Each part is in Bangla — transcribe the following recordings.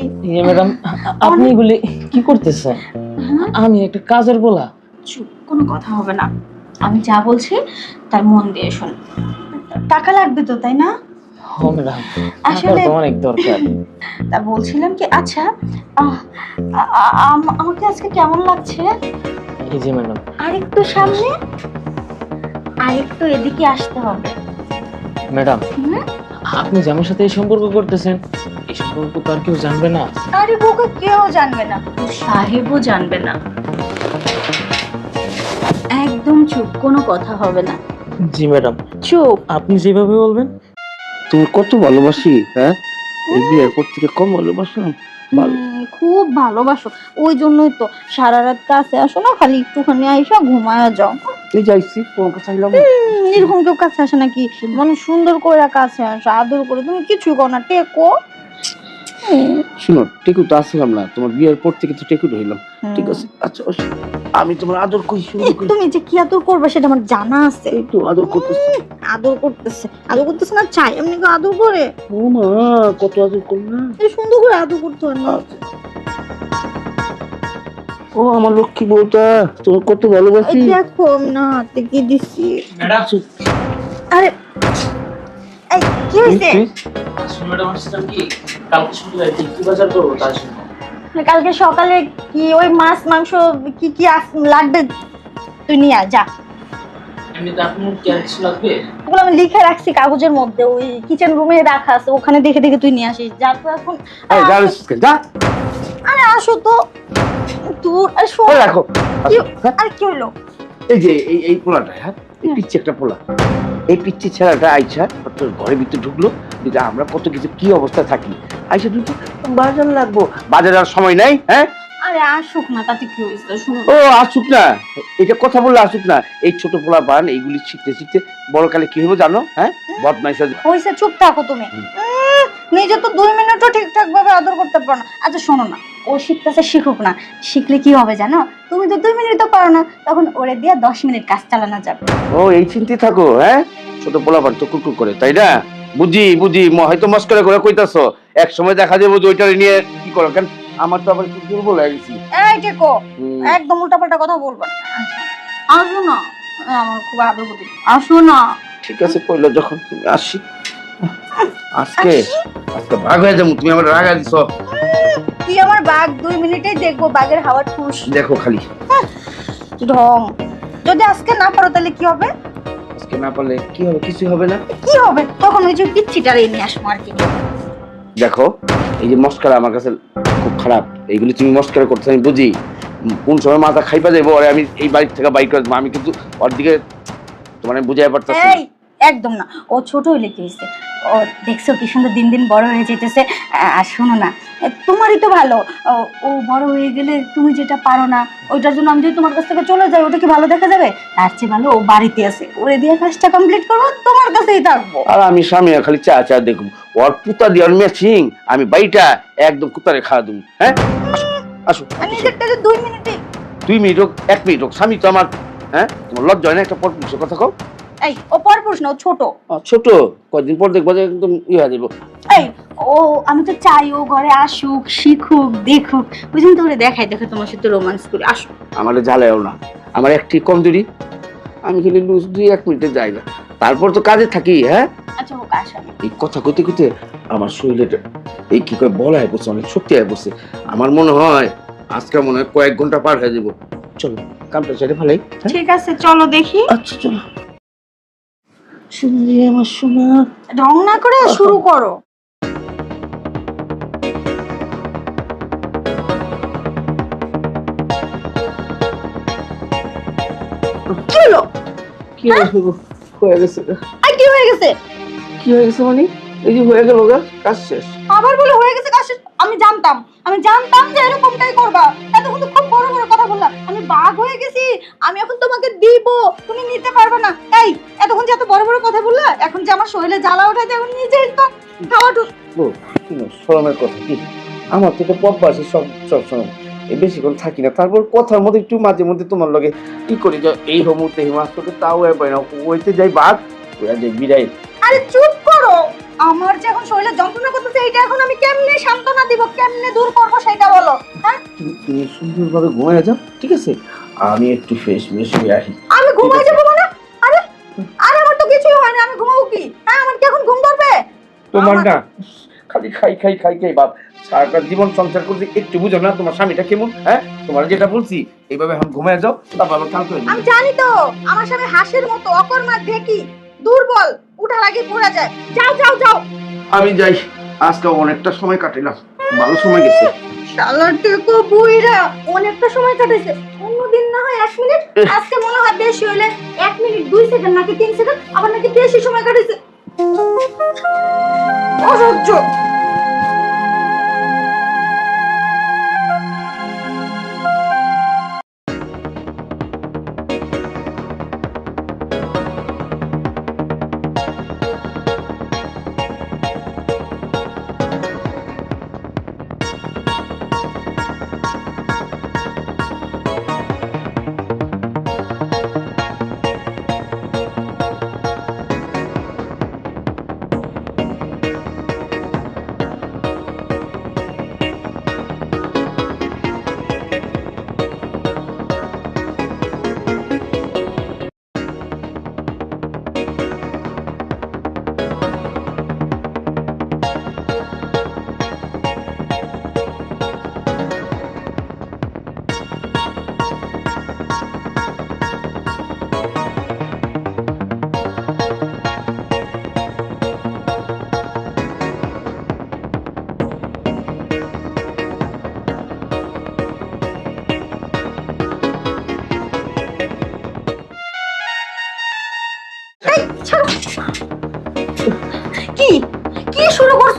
ইয়ে ম্যাডাম আপনি এগুলি কি করতেছেন? আমি একটা কাজের বলা চুপ কোনো কথা হবে না। আমি যা বলছি তার মন দিয়ে শোন। টাকা লাগবে তো তাই না? আসলে- অনেক দরকার। তা বলছিলাম কি আচ্ছা আমাকে আজকে কেমন লাগছে? এই যে ম্যাডাম। আরেকটু সামনে আরেকটু এদিকে আসতে হবে। ম্যাডাম হুম? আপনি যে আমার সাথে এই সম্পর্ক করতেছেন এই সম্পর্ক তো আর কেউ জানবে না। আরে বউকে কেউ জানবে না। সাহেবও জানবে না। একদম চুপ কোনো কথা হবে না। জি ম্যাডাম। চুপ। আপনি যেভাবে বলবেন। তোর কত ভালোবাসি হ্যাঁ? এই বিয়ের পর থেকে কম ভালোবাসলাম। ভালো খুব ভালোবাসো। ওই জন্যই তো সারা রাত কাছে আসো না খালি একটুখানি আইসা ঘুমায়া যাও। এই যাইছি তোমার কাছে এরকম কেউ কাছে আসে নাকি? মানে সুন্দর করে কাছে আসো আদর করে। তুমি কিছুই করো না টেকো। শুনো টেকু তো আসলাম না তোমার বিয়ের পর থেকে তো টেকু রইলাম। ঠিক আছে আচ্ছা আমি তোমার আদর করি শুরু করি। তুমি যে কি আদর করবে সেটা আমার জানা আছে। তো আদর করতেছি। আদর করতেছে। আদর করতেছে না চাই এমনি কেউ আদর করে? ও মা কত আদর করি না। এই সুন্দর করে আদর করতে হয় না। ও আমার লক্ষ্মী বউটা তোমার কত এই ভালোবাসি দেখো আমি না হাতে কি দিছি? ম্যাডাম। আরে কি হয়েছে কি? কালকে সকালে কি ওই মাছ মাংস কি কি লাগবে তুই নিয়ে যা। এমনিতে আপনার কি আর কিছু লাগবে? ওগুলো আমি লিখে রাখছি কাগজের মধ্যে ওই কিচেন রুমে রাখা আছে ওখানে দেখে দেখে তুই নিয়ে আসিস যার তো এখন এই যা যা। আরে আসো তো। আরে শোন। রাখো। কি হ্যাঁ? কি হলো? এই যে এই এই পোলাটা হ্যাঁ? এই পিচ্ছি একটা পোলা। এই পিচ্ছি ছেলেটা আইসা তোর ঘরের ভিতরে ঢুকলো যে আমরা কত কিছু কি অবস্থা থাকি। আইসা ঢুকলো বাজার লাগবো। বাজার আর সময় নাই হ্যাঁ? আরে আসুক না তাতে কি হয়েছে? শুনো ও আসুক না। এটা কথা বললে আসুক না এই ছোট পোলা বান এইগুলি শিখতে শিখতে বড় কালে কি হবে জানো হ্যাঁ? বদমাইশ যাবে। চুপ থাকো তুমি। উম, নিজে তো দুই মিনিটও ঠিকঠাক ভাবে আদর করতে পারো না। আচ্ছা শোনো না ও শিখতেছে শিখুক না। শিখলে কি হবে জানো? তুমি তো দুই মিনিট তো পারো না তখন ওরে দিয়ে দশ মিনিট কাজ চালানো যাবে। ও এই চিন্তে থাকো হ্যাঁ? ছোট পোলা পান তো কুকুর করে তাই না? বুঝি বুঝি হয়তো মস্করা করে কইতাছো। এক সময় দেখা যাবে যে ওইটা নিয়ে কি করো কেন? আমার তো আবার একটু দুর্বল হয়ে গেছি। এই টেকো হুম। একদম উল্টাপাল্টা কথা বলব না। আসো না আমার খুব আদর করতে আসো না। ঠিক আছে কইলো যখন তুমি আসি। আজকে? আজকে ভাগ হয়ে যাব তুমি আমার রাগা দিছ তুই আমার বাঘ দুই মিনিটেই দেখব বাঘের হাওয়ার ঠুস। দেখো খালি। ঢং। যদি আজকে না পারো তাহলে কি হবে? আজকে না পারলে কি হবে? কিছু হবে না। কি হবে? তখন ওই যে পিচ্ছিটারে নিয়ে আসব আর কি। দেখো এই যে মস্কারা আমার কাছে খুব খারাপ। এইগুলি তুমি মস্কারা করতে আমি বুঝি। কোন সময় মাথা খাইপা যাব আর আমি এই বাড়ি থেকে বাইক করে। আমি কিন্তু ওর দিকে তোমার বুঝাই। এই একদম না। ও ছোট হইলে কি হয়েছে ও দেখছ কি সুন্দর দিন দিন বড় হয়ে যেতেছে আর শোনো না তোমারই তো ভালো। ও- বড় হয়ে গেলে তুমি যেটা পারো না ওইটার জন্য আমি যদি তোমার কাছ থেকে চলে যাই ওটা কি ভালো দেখা যাবে? তার চেয়ে ভালো ও বাড়িতে আছে। ওরে দিয়ে কাজটা কমপ্লিট করব তোমার কাছেই থাকব। আর আমি স্বামী খালি চা চা দেখব ওর পুতা দিয়ে ম্যাচিং আমি বাড়িটা একদম কুতারে খাওয়া দেবো। হ্যাঁ? আসো, নিজেরটা যে দুই মিনিটে দুই মিনিট হোক এক মিনিট হোক। স্বামী তো আমার হ্যাঁ? তোমার লজ্জা হয় না একটা পর কথা কও? এই ও পরপুরুষ না ও ছোট। ছোট। কয়েকদিন পর দেখব যে একদম ইয়ে হয়ে যাব এই ও আমি তো চাই ও ঘরে আসুক শিখুক দেখুক। ওই জন্য তো ওরে দেখাই দেখো তোমার সাথে রোমান্স করি। আসো। আমার জ্বালায়ও না। আমার একটি কমজোরি আমি খালি লুজ দুই এক মিনিটে যাই না। তারপর তো কাজে থাকি হ্যাঁ? আচ্ছা হোক আসো। এই কথা কইতে কইতে আমার শরীরে এই কি করে বলা হয়ে পড়ছে অনেক শক্তি হয়ে পড়ছে। আমার মনে হয় আজকে মনে হয় কয়েক ঘণ্টা পার হয়ে যাব চলো কামটা ছেড়ে ফেলাই হ্যাঁ? ঠিক আছে চলো দেখি। আচ্ছা চলো। শুনলি আমার সোনা। রং না করে শুরু করো। কি কি হলো? হয়ে? গেছে গা। আর কি হয়ে গেছে? কি হয়ে গেছে মানে? এই যে হয়ে গেল গা কাজ শেষ। আবার বলে হয়ে গেছে কাজ শেষ? আমি জানতাম। আমি জানতাম যে এরকমটাই করবা। এতক্ষণ তো খুব বড় বড় কথা বললাম। আমি বাঘ হয়ে গেছি। আমি এখন তোমাকে দিব তুমি নিতে পারবে না। এই এতক্ষণ যে এত বড় বড় কথা বললা এখন যে আমার শরীরে জ্বালা উঠাইতে এখন নিজেই তো খাওয়া ঢুক শরমের কথা কি? আমার তো পথবাসী সব সব সময় এই বেশিক্ষণ থাকি না তারপর কথার মধ্যে একটু মাঝে মধ্যে তোমার লগে কি করি যে এই হমুতে হিমাস্তকে তাও এ পাই না ওইতে যাই বাঘ ওরা যাই বিড়াই আরে চুপ করো! আমার যে এখন শরীরে যন্ত্রণা করতেছে এইটা এখন আমি কেমনে সান্ত্বনা দিব কেমনে দূর করব সেটা বলো হ্যাঁ? তুমি তুমি সুন্দরভাবে ঘুমায় যাও ঠিক আছে? আমি একটু ফ্রেশ ফ্রেশ হয়ে আসি। আমি ঘুমাই যাব মানে? আরে আরে আমার তো কিছুই হয় না আমি ঘুমাবো কি? হ্যাঁ আমার কি এখন ঘুম ধরবে? তোমার না খালি খাই খাই খাই খাই বাপ। সারাটা জীবন সংসার করতে একটু বুঝো না তোমার স্বামীটা কেমন হ্যাঁ? তোমার যেটা বলছি এইভাবে এখন ঘুমায় যাও তারপর আবার কালকে আমি জানি তো আমার সামনে হাসির মতো অকর্মা দেখি দুর্বল উঠার আগে পড়ে যায়। যাও যাও যাও। আমি যাই আজকে অনেকটা সময় কাটিলাম ভালো সময় গেছে। শালার টেকো বুইরা অনেকটা সময় কাটেছে অন্যদিন না হয় এক মিনিট, আজকে মনে হয় বেশি হইলে এক মিনিট, দুই সেকেন্ড নাকি তিন সেকেন্ড, আবার নাকি বেশি সময় কাটেছে অসহ্য!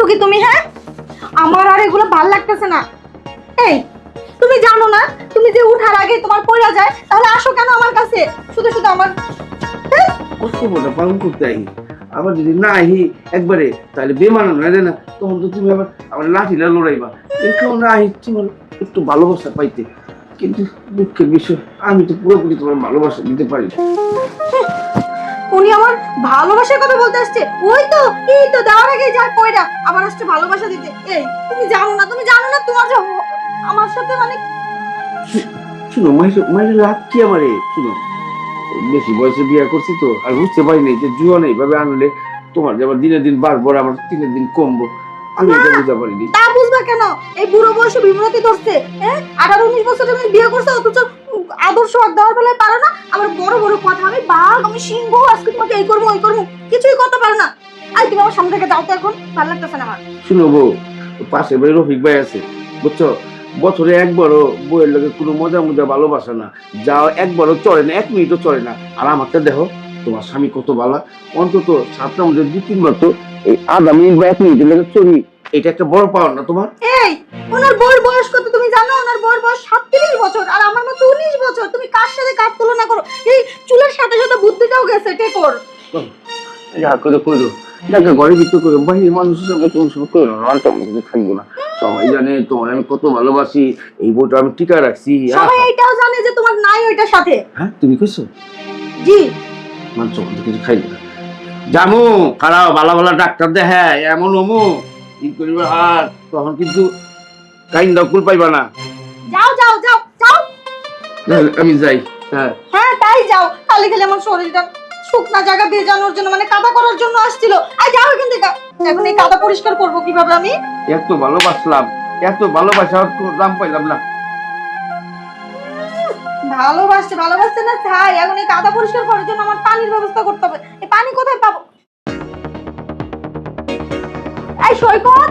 কি তুমি হ্যাঁ? আমার আর এগুলো ভালো লাগতেছে না। এই তুমি জানো না তুমি যে উঠার আগে তোমার পড়া যায় তাহলে আসো কেন আমার কাছে? শুধু শুধু আমার এই, কর্তব্যটা পালন করতে আহি আবার যদি না আহি একবারে তাহলে বেমানানো না। তখন তো তুমি আবার আমার লাঠিটা লড়াইবা। আহি তোমার একটু ভালোবাসা পাইতে। কিন্তু দুঃখের বিষয় আমি তো পুরোপুরি তোমার ভালোবাসা দিতে পারি না। উনি আমার ভালোবাসার কথা বলতে আসছে। ওই তো এই তো দেওয়ার আগে যা কইরা। আবার আসছে ভালোবাসা দিতে। এই তুমি জানো না তুমি জানো না তোমার যে আমার সাথে মানে শুনো মাইসে মাইসে লাভ কি আমারে শুনো বেশি বয়সে বিয়ে করছি তো আর বুঝতে পারিনি যে জুয়ান এইভাবে আনলে তোমার যে আবার দিনের দিন বাড়বো আমার দিনের দিন কমবো। আমি এটা বুঝতে পারিনি। তা বুঝবা কেন? এই বুড়ো বয়সে বিমরতি ধরছে হ্যাঁ? আঠারো উনিশ বছর তুমি বিয়ে করছ অথচ আদর্শ আর দেওয়ার বেলায় পারো না। আমার বড় বড় কথা, আমি বাঘ, আমি সিংহ, আজকে তোমাকে এই করব, ওই করব, কিছুই করতে পারো না। আই, তুমি আমার সামনে থেকে যাও তো এখন, ভালো লাগতেছে না আমার। শুনো বউ, পাশে বাড়ি রফিক ভাই আছে, বুঝছ? বছরে একবারও বইয়ের লোকে কোনো মজা মজা ভালোবাসা না। যাও, একবারও চলে না, এক মিনিটও চলে না। আর আমারটা দেখো, তোমার স্বামী কত ভালো অন্তত সাতটা মধ্যে দু তিনবার তো এই আধা মিনিট বা এক মিনিটের লেগে চলি এটা একটা বড় পাওয়ার না তোমার? এই ওনার বউয়ের বয়স কত তুমি জানো? ওনার বউয়ের বয়স সাতত্রিশ বছর আর আমার মতো উনিশ বছর। তুমি কার সাথে কার তুলনা করো? এই চুলের সাথে সাথে বুদ্ধিটাও গেছে টেকর যা করে করো। যাকে ঘরে ভিতর করো বাইরের মানুষের সঙ্গে তুমি শুরু করো না আলটা মধ্যে থাকব না। সবাই জানে তোমার আমি কত ভালোবাসি এই বইটা আমি টিকা রাখছি! সবাই এইটাও জানে যে তোমার নাই ওইটার সাথে। হ্যাঁ তুমি কইছো? জি। মধ্যে কিছু খাই না। জামু খারাপ ভালো ভালো ডাক্তার দেখে এমন অমু ই করিবে আর তখন কিন্তু কাইন দকুল পাইবা না। যাও যাও যাও যাও। আমি যাই। হ্যাঁ। হ্যাঁ তাই যাও। খালি খালি আমার শরীরটা শুকনা জায়গা ভেজানোর জন্য মানে কাদা করার জন্য আসছিল। আর যাও এখান থেকে। এখন এই কাদা পরিষ্কার করব কীভাবে আমি? এত ভালোবাসলাম এত ভালোবাসার কোনো দাম পাইলাম না। ভালোবাসছে ভালোবাসছে না চাই এখন এই কাদা পরিষ্কার করার জন্য আমার পানির ব্যবস্থা করতে হবে। এই পানি কোথায় পাবো? এই সৈকত!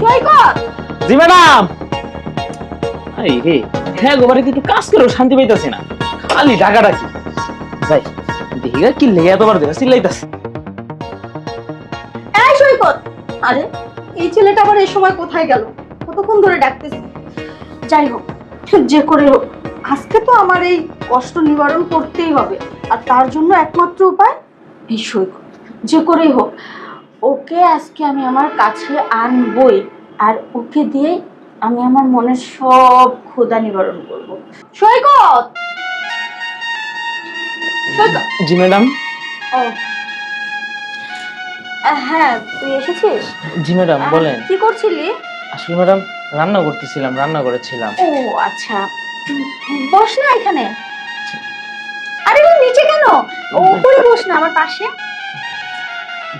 সৈকত! জি ম্যাডাম। এই রে হ্যাঁ গো বাড়িতে একটু কাজ করেও শান্তি পাইতাছি না। খালি ডাকা ডাকি যাই দেখি গা কি লেগে এতবার দেখা চিল্লাইতাছে। এই সৈকত! আরে এই ছেলেটা আবার এই সময় কোথায় গেল? কতক্ষণ ধরে ডাকতেছি? যাই হোক যে করে হোক আজকে তো আমার এই কষ্ট নিবারণ করতেই হবে। আর তার জন্য একমাত্র উপায় এই সৈকত। যে করেই হোক ওকে আজকে আমি আমার কাছে আনবই আর ওকে দিয়ে আমি আমার মনের সব ক্ষুধা নিবারণ করব। সৈকত! সৈকত! জি ম্যাডাম। ও। হ্যাঁ তুই এসেছিস? জি ম্যাডাম বলেন। কি করছিলি? আসলে ম্যাডাম রান্না করতেছিলাম রান্না করেছিলাম। ও আচ্ছা। বস না এখানে। আরে নিচে কেন? উপরে বস না আমার পাশে।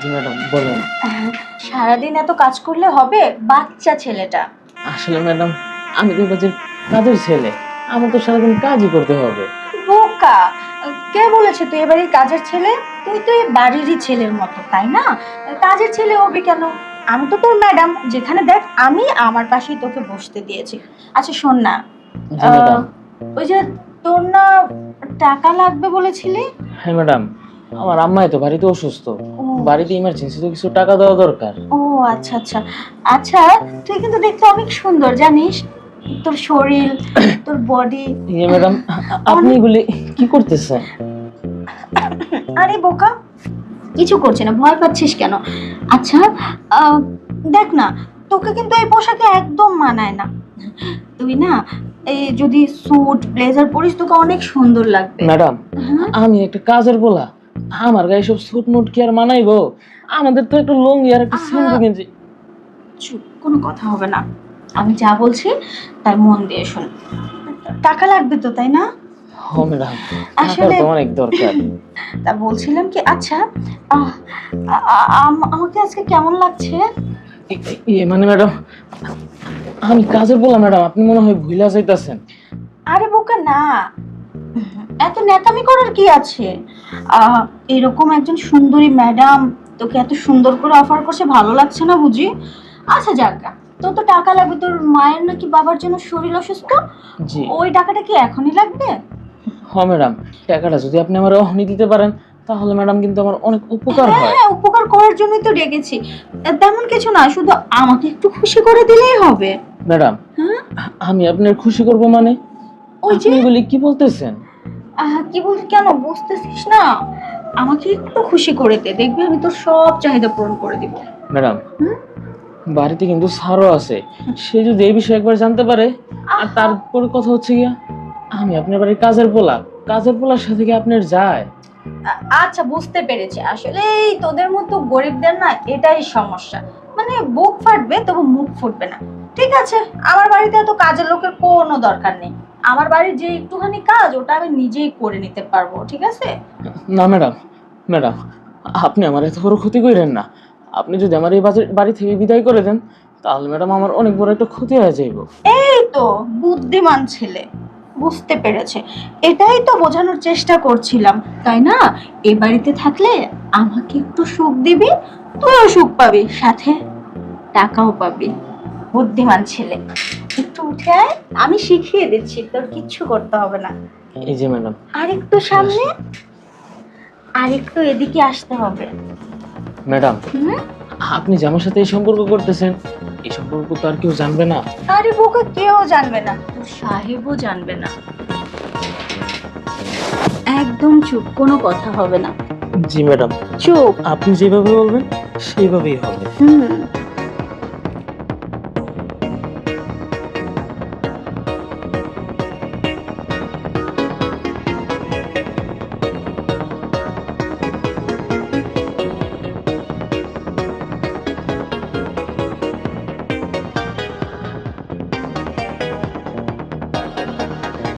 জি ম্যাডাম বলেন। সারাদিন এত কাজ করলে হবে বাচ্চা ছেলেটা। আসলে ম্যাডাম আমি তো কাজের কাজের ছেলে। আমার তো সারাদিন কাজই করতে হবে। বোকা। কে বলেছে তুই এবারে কাজের ছেলে? তুই তো এই বাড়িরই ছেলের মতো তাই না? কাজের ছেলে হবি কেন? আমি তো তোর ম্যাডাম যেখানে দেখ আমি আমার পাশেই তোকে বসতে দিয়েছি। আচ্ছা শোন না। ওই যে তোর না টাকা লাগবে বলেছিলি? হ্যাঁ ম্যাডাম। আমার আম্মাই তো বাড়িতে অসুস্থ। বাড়িতে ইমার্জেন্সি তো কিছু টাকা দেওয়া দরকার। ও আচ্ছা আচ্ছা। আচ্ছা তুই কিন্তু দেখতে অনেক সুন্দর জানিস? তোর শরীর তোর বডি ইয়ে ম্যাডাম আপনি এগুলি কি করতেছেন? আরে বোকা। কিছু করছে না ভয় পাচ্ছিস কেন? আচ্ছা দেখ না তোকে কিন্তু এই পোশাকে একদম মানায় না। তুই না এই যদি স্যুট ব্লেজার পরিস তোকে অনেক সুন্দর লাগবে। ম্যাডাম? আমি একটা কাজের বলা। আমার গায়ে সব স্যুট মুট কি আর মানাইবো? আমাদের তো একটা লুঙ্গি আর একটা। সিম্পল গেঞ্জি চুপ কোনো কথা হবে না। আমি যা বলছি তাই মন দিয়ে শোন। টাকা লাগবে তো তাই না? আসলে- অনেক দরকার। তা বলছিলাম কি আচ্ছা আমাকে আজকে কেমন লাগছে? ইয়ে মানে ম্যাডাম আমি কাজের বলা ম্যাডাম আপনি মনে হয় ভুলা যাইতাছেন। আরে বোকা না। এত ন্যাকামি করার কি আছে? আহ, এরকম একজন সুন্দরী ম্যাডাম তোকে এত সুন্দর করে অফার করছে ভালো লাগছে না বুঝি? আচ্ছা যাক তোর তো টাকা লাগবে তোর মায়ের নাকি বাবার জন্য শরীর অসুস্থ? ওই টাকাটা কি এখনই লাগবে? হ ম্যাডাম টাকাটা যদি আপনি আমার অহনি দিতে পারেন তাহলে ম্যাডাম কিন্তু আমার অনেক উপকার হ্যাঁ হয়। হ্যাঁ উপকার করার জন্যই তো ডেকেছি। তেমন কিছু না শুধু আমাকে একটু খুশি করে দিলেই হবে। ম্যাডাম হ্যাঁ? আমি আপনার খুশি করব মানে? ওই যে? কি বলতেছেন? আহ, কি বলছি কেন? বুঝতেছিস না? আমাকে একটু খুশি করে দে। দেখবি আমি তোর সব চাহিদা পূরণ করে দিব। ম্যাডাম হুম? বাড়িতে কিন্তু সারও আছে। সে যদি এই বিষয়ে একবার জানতে পারে আর তারপরে কথা হচ্ছে গিয়া আমি আপনার বাড়ির কাজের পোলা। কাজের পোলার সাথে কি আপনার যায়? আ- আচ্ছা বুঝতে পেরেছি। আসলে এই তোদের মতো গরিবদের না এটাই সমস্যা। মানে বুক ফাটবে তবু মুখ ফুটবে না। ঠিক আছে আমার বাড়িতে এত কাজের লোকের কোনো দরকার নেই। আমার বাড়ির যে একটুখানি কাজ ওটা আমি নিজেই করে নিতে পারব ঠিক আছে? না ম্যাডাম ম্যাডাম আপনি আমার এত বড় ক্ষতি করেন না। আপনি যদি আমার এই বাজে- বাড়ি থেকে বিদায় করে দেন তাহলে ম্যাডাম আমার অনেক বড় একটা ক্ষতি হয়ে যাইব। এই তো বুদ্ধিমান ছেলে বুঝতে পেরেছে। এটাই তো বোঝানোর চেষ্টা করছিলাম তাই না? এ বাড়িতে থাকলে আমাকে একটু সুখ দিবি তুইও সুখ পাবি সাথে টাকাও পাবি। বুদ্ধিমান ছেলে। একটু উঠে আয় আমি শিখিয়ে দিচ্ছি তোর কিচ্ছু করতে হবে না। এই যে ম্যাডাম। আর একটু সামনে আর একটু এদিকে আসতে হবে। ম্যাডাম হুম? আপনি যে আমার সাথে এই সম্পর্ক করতেছেন এই সম্পর্ক তো আর কেউ জানবে না। আরে বোকা কেউ জানবে না। তোর সাহেবও জানবে না। একদম চুপ কোনো কথা হবে না। জি ম্যাডাম। চুপ। আপনি যেভাবে বলবেন সেইভাবেই হবে। হুম।